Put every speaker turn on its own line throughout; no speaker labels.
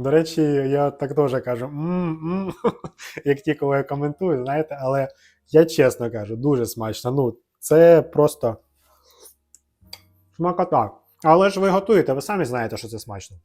До речі, я так теж кажу, м-м, як ті, коли я коментую, знаєте, але я чесно кажу, дуже смачно. Ну, це просто смакота. Але ж ви готуєте, ви самі знаєте, що це смачно.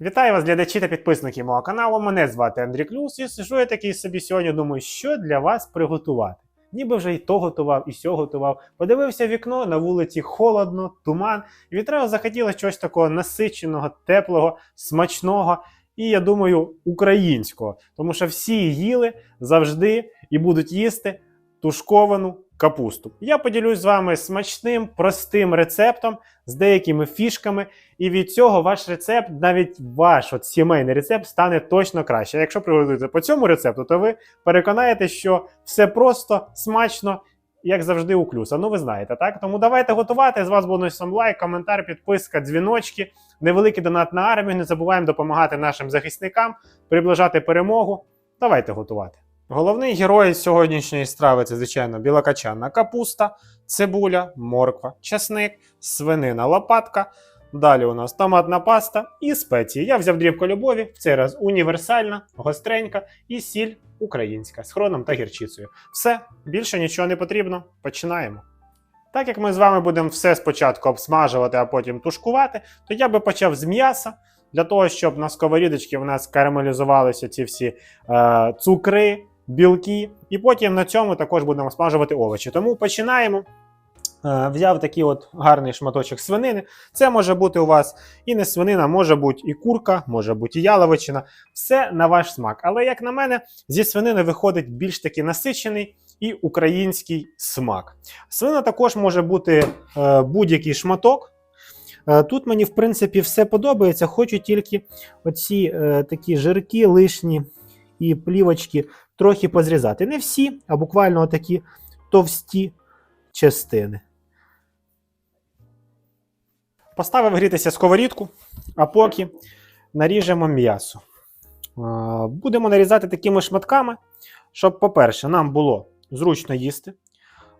Вітаю вас, глядачі та підписники мого каналу. Мене звати Андрій Клюс, і сижу я такий собі сьогодні. Думаю, що для вас приготувати. Ніби вже і то готував, і сьо готував. Подивився вікно, на вулиці холодно, туман, і відразу захотілося чогось такого насиченого, теплого, смачного. І я думаю, українського, тому що всі їли завжди і будуть їсти тушковану капусту. Я поділюсь з вами смачним, простим рецептом з деякими фішками, і від цього ваш рецепт, навіть ваш от сімейний рецепт, стане точно краще. Якщо приготуєте по цьому рецепту, то ви переконаєтесь, що все просто, смачно. Як завжди, у клюса. Ну, ви знаєте, так? Тому давайте готувати. З вас бонусом лайк, коментар, підписка, дзвіночки, невеликий донат на армію. Не забуваємо допомагати нашим захисникам, приближати перемогу. Давайте готувати. Головний герой сьогоднішньої страви це, звичайно, білокачанна капуста, цибуля, морква, часник, свинина, лопатка. Далі у нас томатна паста і спеції. Я взяв дрібку любові, в цей раз універсальна, гостренька і сіль українська з хроном та гірчицею. Все, більше нічого не потрібно. Починаємо. Так як ми з вами будемо все спочатку обсмажувати, а потім тушкувати, то я би почав з м'яса, для того, щоб на сковорідочці в нас карамелізувалися ці всі е, цукри, білки, і потім на цьому також будемо смажувати овочі. Тому починаємо. Е, Взяв такий от гарний шматочок свинини. Це може бути у вас і не свинина, може бути і курка, може бути і яловичина. Все на ваш смак. Але, як на мене, зі свинини виходить більш таки насичений і український смак. Свинина також може бути е, будь-який шматок. Е, Тут мені, в принципі, все подобається. Хочу тільки оці такі жирки лишні і плівочки трохи позрізати. Не всі, а буквально такі товсті частини. Поставив грітися сковорідку, а поки наріжемо м'ясо. Будемо нарізати такими шматками, щоб, по-перше, нам було зручно їсти.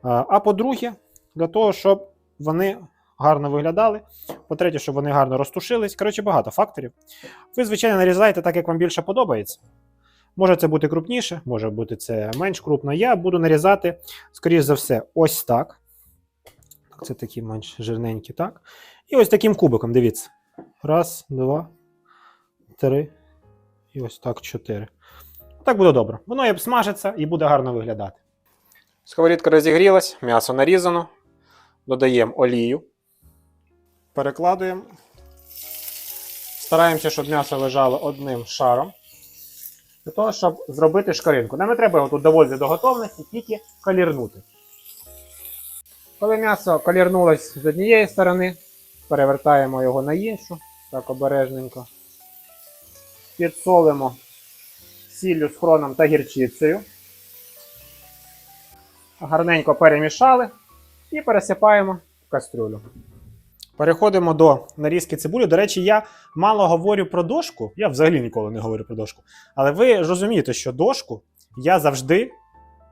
А по-друге, для того, щоб вони гарно виглядали. По-третє, щоб вони гарно розтушились. Коротше, багато факторів. Ви, звичайно, нарізаєте так, як вам більше подобається. Може це бути крупніше, може бути це менш крупно. Я буду нарізати, скоріш за все, ось так. Це такі менш жирненькі, так. І ось таким кубиком, дивіться. Раз, два, три. І ось так чотири. Так буде добре. Воно і обсмажиться і буде гарно виглядати. Сковорідка розігрілась, м'ясо нарізано. Додаємо олію. Перекладуємо. Стараємося, щоб м'ясо лежало одним шаром. Для того, щоб зробити шкаринку. Нам не треба його тут доводити до готовності, тільки колірнути. Коли м'ясо колірнулось з однієї сторони, перевертаємо його на іншу, так обережненько. Підсолимо сіллю з хроном та гірчицею. Гарненько перемішали і пересипаємо в кастрюлю. Переходимо до нарізки цибулі. До речі, я мало говорю про дошку. Я взагалі ніколи не говорю про дошку. Але ви ж розумієте, що дошку я завжди,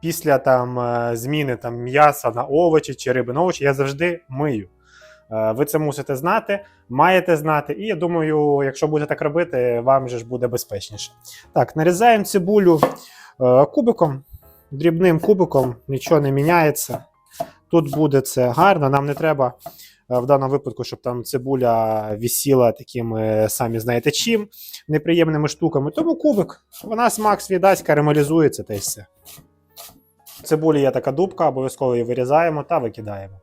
після там е, зміни там, м'яса на овочі чи риби на овочі, я завжди мию. Е, Ви це мусите знати, маєте знати, і я думаю, якщо будете так робити, вам же ж буде безпечніше. Так, нарізаємо цибулю е, кубиком, дрібним кубиком, нічого не міняється. Тут буде це гарно, нам не треба в даному випадку, щоб там цибуля вісіла такими, самі знаєте чим, неприємними штуками. Тому кубик, вона смак свій дасть, карамелізується та все. Цибулі є така дубка, обов'язково її вирізаємо та викидаємо.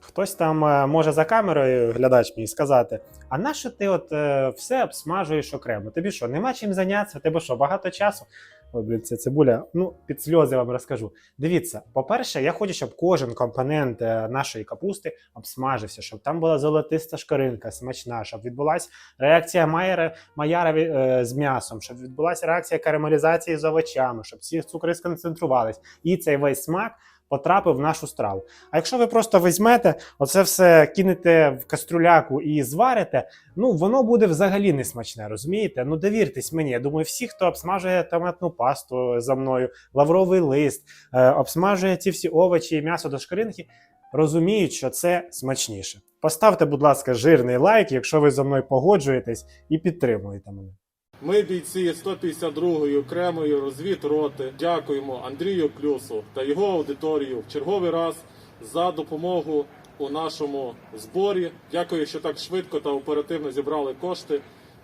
Хтось там е, може за камерою, глядач мій, сказати: а нащо ти от е, все обсмажуєш окремо? Тобі що, нема чим зайнятися? Тебе що, багато часу? Ой, блін, це цибуля. Ну, під сльози вам розкажу. Дивіться, по-перше, я хочу, щоб кожен компонент е, нашої капусти обсмажився, щоб там була золотиста шкаринка, смачна, щоб відбулася реакція Майера, Майяра е, з м'ясом, щоб відбулася реакція карамелізації з овочами, щоб всі цукри сконцентрувались. І цей весь смак потрапив в нашу страву. А якщо ви просто візьмете, оце все кинете в кастрюляку і зварите, ну воно буде взагалі не смачне, розумієте? Ну довіртесь мені. Я думаю, всі, хто обсмажує томатну пасту за мною, лавровий лист, е, обсмажує ці всі овочі і м'ясо до шкаринки, розуміють, що це смачніше. Поставте, будь ласка, жирний лайк, якщо ви зі мною погоджуєтесь і підтримуєте мене.
Ми, бійці 152-ї окремої розвідроти, дякуємо Андрію Клюсу та його аудиторію в черговий раз за допомогу у нашому зборі. Дякую, що так швидко та оперативно зібрали кошти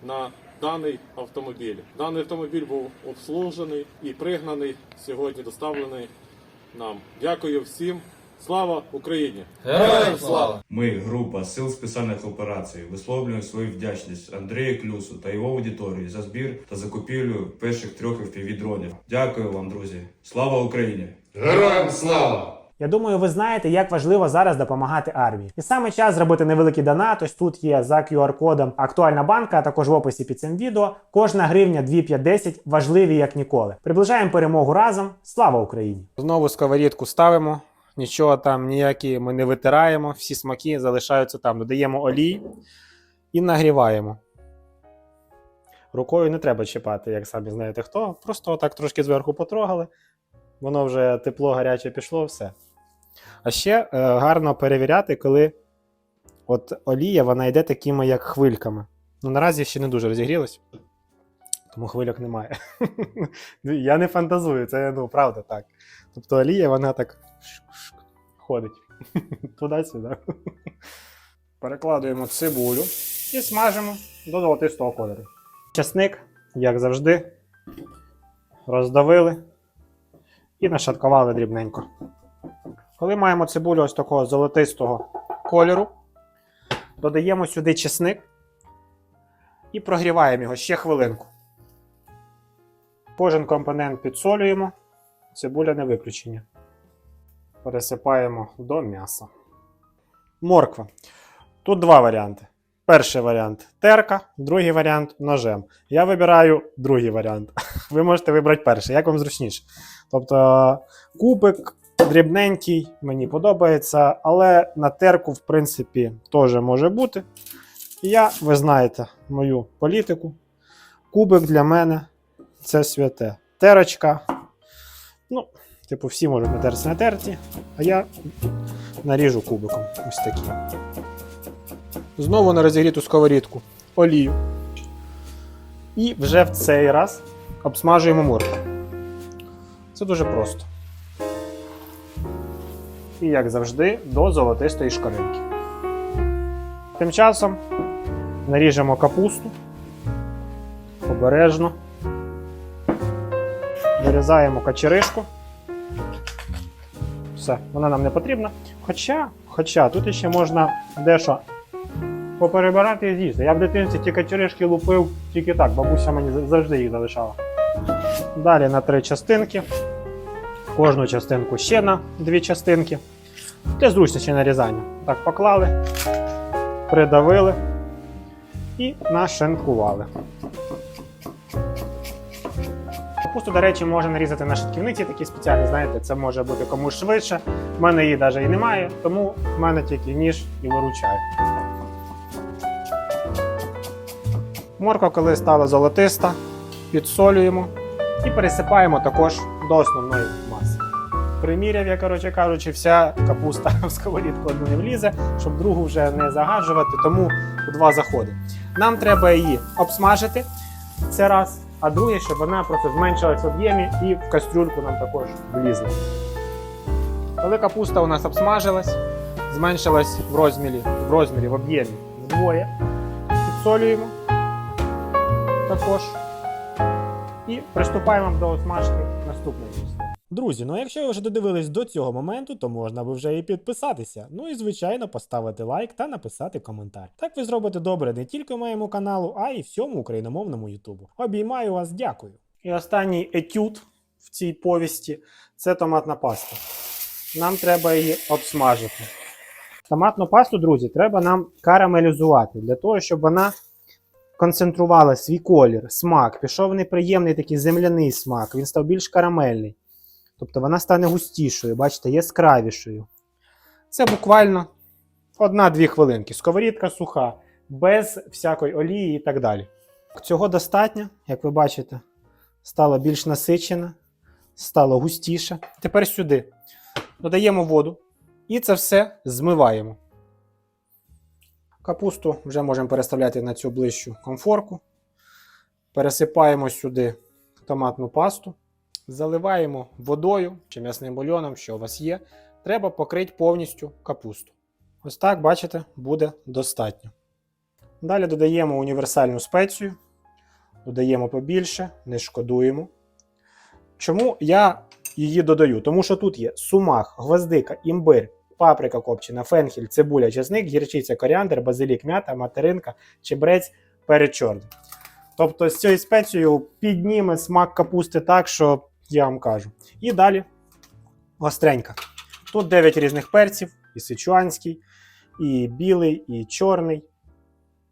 на даний автомобіль. Даний автомобіль був обслужений і пригнаний сьогодні, доставлений нам. Дякую всім. Слава Україні!
Героям слава!
Ми, група Сил спеціальних операцій, висловлюємо свою вдячність Андрію Клюсу та його аудиторії за збір та закупівлю перших трьох FPV-дронів. Дякую вам, друзі! Слава Україні!
Героям слава!
Я думаю, ви знаєте, як важливо зараз допомагати армії. І саме час зробити невеликий донат. Ось тут є за QR-кодом актуальна банка, а також в описі під цим відео. Кожна гривня 2,510 важливі як ніколи. Приближаємо перемогу разом. Слава Україні! Знову сковорідку ставимо. Нічого там ніякі ми не витираємо, всі смаки залишаються там. Додаємо олій і нагріваємо. Рукою не треба чіпати, як самі знаєте хто. Просто отак трошки зверху потрогали. Воно вже тепло гаряче пішло, все. А ще е, гарно перевіряти, коли от олія вона йде такими, як хвильками. Ну, наразі ще не дуже розігрілась, тому хвильок немає. Я не фантазую, це ну, правда так. Тобто олія, вона так ходить туди-сюди. Перекладуємо цибулю і смажимо до золотистого кольору. Часник, як завжди, роздавили і нашаткували дрібненько. Коли маємо цибулю ось такого золотистого кольору, додаємо сюди чесник і прогріваємо його ще хвилинку. Кожен компонент підсолюємо, цибуля не виключення. Пересипаємо до м'яса. Морква. Тут два варіанти. Перший варіант терка, другий варіант ножем. Я вибираю другий варіант. Ви можете вибрати перший, як вам зручніше. Тобто кубик дрібненький, мені подобається, але на терку, в принципі, теж може бути. Я, ви знаєте, мою політику. Кубик для мене це святе. Терочка. Ну, типу, всі можуть натертися на терті, а я наріжу кубиком. Ось такі. Знову на розігріту сковорідку олію. І вже в цей раз обсмажуємо моркву. Це дуже просто. І, як завжди, до золотистої шкаринки. Тим часом наріжемо капусту обережно. Вирізаємо качеришку. Все, вона нам не потрібна. Хоча, хоча тут ще можна дещо поперебирати і з'їсти. Я в дитинстві ті качеришки лупив тільки так, бабуся мені завжди їх залишала. Далі на три частинки. Кожну частинку ще на дві частинки. Для зручності нарізання. Так, поклали, придавили і нашинкували. Капусту, до речі, можна нарізати на шатківниці, такі спеціальні, знаєте, це може бути комусь швидше. У мене її навіть і немає, тому в мене тільки ніж і виручає. Морква, коли стала золотиста, підсолюємо і пересипаємо також до основної маси. Приміряв я, коротше кажучи, вся капуста в сковорідку одну не влізе, щоб другу вже не загаджувати, тому у два заходи. Нам треба її обсмажити це раз, а друге, щоб вона просто зменшилась в об'ємі і в кастрюльку нам також влізла. Коли капуста у нас обсмажилась, зменшилась в розмірі, в розмірі в об'ємі вдвоє, підсолюємо також. І приступаємо до осмажки наступної. Друзі, ну якщо ви вже додивились до цього моменту, то можна би вже і підписатися. Ну і звичайно поставити лайк та написати коментар. Так ви зробите добре не тільки моєму каналу, а й всьому україномовному Ютубу. Обіймаю вас, дякую. І останній етюд в цій повісті це томатна паста. Нам треба її обсмажити. Томатну пасту, друзі, треба нам карамелізувати для того, щоб вона концентрувала свій колір, смак, пішов неприємний такий земляний смак, він став більш карамельний. Тобто вона стане густішою, бачите, яскравішою. Це буквально 1-2 хвилинки. Сковорідка суха, без всякої олії і так далі. Цього достатньо, як ви бачите, стало більш насичена, стало густіше. Тепер сюди додаємо воду і це все змиваємо. Капусту вже можемо переставляти на цю ближчу комфорку. пересипаємо сюди томатну пасту, заливаємо водою чи м'ясним бульйоном, що у вас є. Треба покрити повністю капусту. Ось так, бачите, буде достатньо. Далі додаємо універсальну спецію, додаємо побільше, не шкодуємо. Чому я її додаю? Тому що тут є сумах, гвоздика, імбир, паприка копчена, фенхель, цибуля, чесник, гірчиця, коріандр, базилік, м'ята, материнка, чебрець, перець чорний. Тобто з цією спецією підніме смак капусти так, що я вам кажу. І далі гостренька. Тут 9 різних перців: і сичуанський, і білий, і чорний.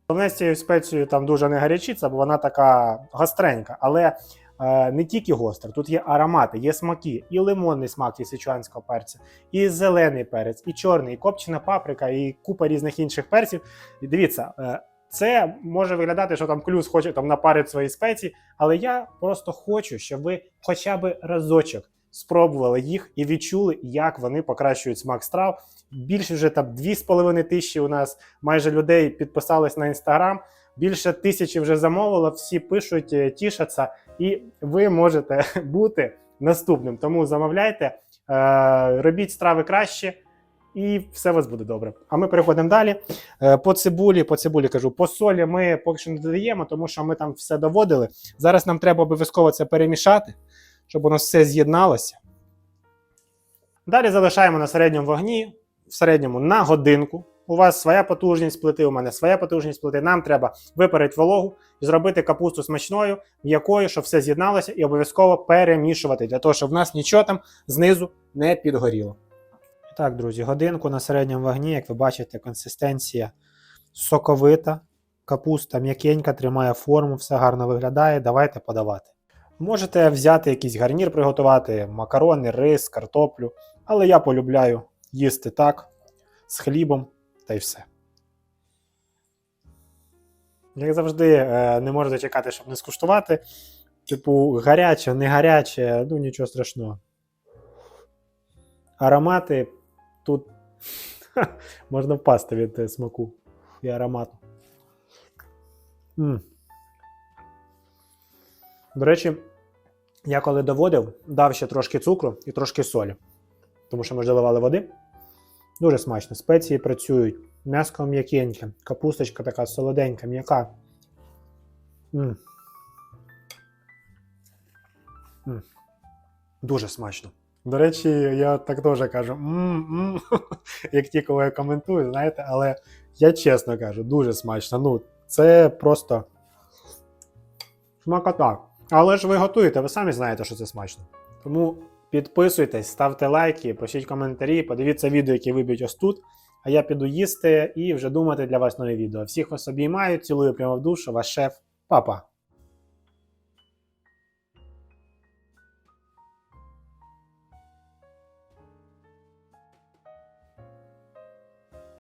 Головне з цією спецією там дуже не гарячиться, бо вона така гостренька. Але е, не тільки гостра, тут є аромати, є смаки, і лимонний смак від сичуанського перця, і зелений перець, і чорний, і копчена паприка, і купа різних інших перців. І дивіться, е, це може виглядати, що там клюс хоче там напарити свої спеції, але я просто хочу, щоб ви хоча б разочок спробували їх і відчули, як вони покращують смак страв. Більше вже там 2,5 тисячі у нас майже людей підписались на інстаграм. Більше тисячі вже замовило, всі пишуть, е, тішаться, і ви можете бути наступним. Тому замовляйте, е, робіть страви краще, і все у вас буде добре. А ми переходимо далі. Е, По цибулі, по цибулі кажу, по солі ми поки що не додаємо, тому що ми там все доводили. Зараз нам треба обов'язково це перемішати, щоб воно все з'єдналося. Далі залишаємо на середньому вогні, в середньому на годинку. У вас своя потужність плити, у мене своя потужність плити. Нам треба випарити вологу і зробити капусту смачною, м'якою, щоб все з'єдналося, і обов'язково перемішувати, для того, щоб в нас нічого там знизу не підгоріло. Так, друзі, годинку на середньому вогні, як ви бачите, консистенція соковита, капуста м'якенька, тримає форму, все гарно виглядає. Давайте подавати. Можете взяти якийсь гарнір, приготувати, макарони, рис, картоплю, але я полюбляю їсти так, з хлібом та й все. Як завжди, е, не можу зачекати, щоб не скуштувати. Типу, гаряче, не гаряче, ну нічого страшного. Аромати тут можна впасти від е, смаку і аромату. м До речі, я коли доводив, дав ще трошки цукру і трошки солі. Тому що ми ж доливали води. Дуже смачно. Спеції працюють. М'яско м'якеньке, капусточка така солоденька, м'яка. Дуже смачно. До речі, я так теж кажу, як ті, коли я коментую, знаєте, але я чесно кажу, дуже смачно. Ну, це просто смакота. Але ж ви готуєте, ви самі знаєте, що це смачно. Тому підписуйтесь, ставте лайки, пишіть коментарі, подивіться відео, які виб'ють ось тут. А я піду їсти і вже думати для вас нові відео. Всіх вас обіймаю, цілую прямо в душу, ваш шеф, папа.